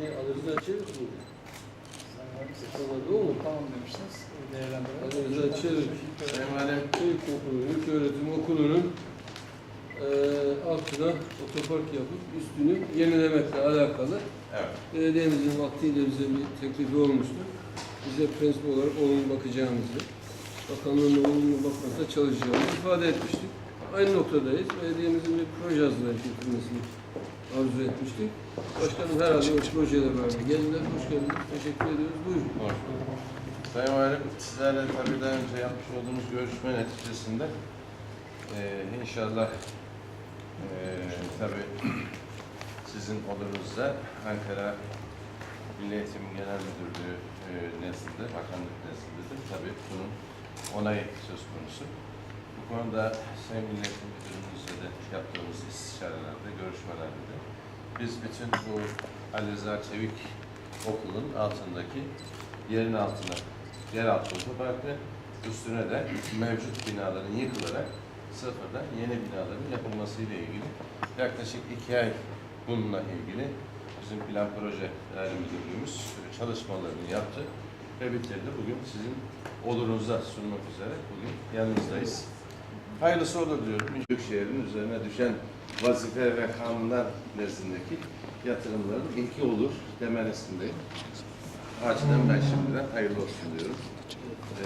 Ne Ali Rıza Çevik mi? Hatırladı o mu? Tamam demiştiniz. Değerlendirelim. Ali Rıza Çevik. Sayın Valim, ilköğretim okulunun eee altına otopark yapıp üstünü yenilemekle alakalı evet. belediyemizin vaktiyle bize bir teklifi olmuştu. Bize prensip olarak olumlu bakacağımızı, bakanlığın olumlu bakmakla çalışacağımızı ifade etmiştik. Aynı noktadayız. Belediyemizin bir proje hazırlayıp getirmesini arzu etmiştik. Başkanım herhalde o projeler vardı. Geldiler, hoş geldiniz. Teşekkür ediyoruz. Buyurun. Hoş bulduk. Sayın Valim, sizlerle tabii daha önce yapmış olduğumuz görüşme neticesinde eee inşallah eee tabii sizin olurunuzda Ankara Milli Eğitim Genel Müdürlüğü eee nezdinde, bakanlık nezdidir. Tabii bunun onayı söz konusu. Bu konuda Sayın Milli Eğitim Müdürümüzle de yaptığımız istişarelerde, görüşmelerde de biz bütün bu Ali Rıza Çevik okulun altındaki yerin altına yeraltı otoparkı üstüne de mevcut binaların yıkılarak sıfırdan yeni binaların yapılması ile ilgili yaklaşık iki ay bununla ilgili bizim plan proje daire müdürlüğümüz çalışmalarını yaptı ve bitirdi. Bugün sizin olurunuza sunmak üzere bugün yanınızdayız. Hayırlısı olur diyorum. Büyükşehir'in üzerine düşen vazife ve kanunlar nezdindeki yatırımların ilki olur demenesindeyim. O açıdan ben şimdiden hayırlı olsun diyorum. Ee,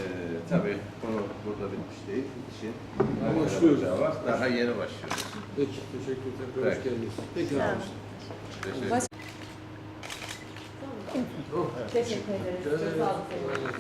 tabii konu burada bitmiş değil. İşin Başlıyoruz. var. Daha yeni başlıyoruz. Peki, teşekkür ederim. Hoş Peki. geldiniz. Peki, arkadaşlar. Teşekkür ederim. Teşekkür ederiz. Çok sağ olun.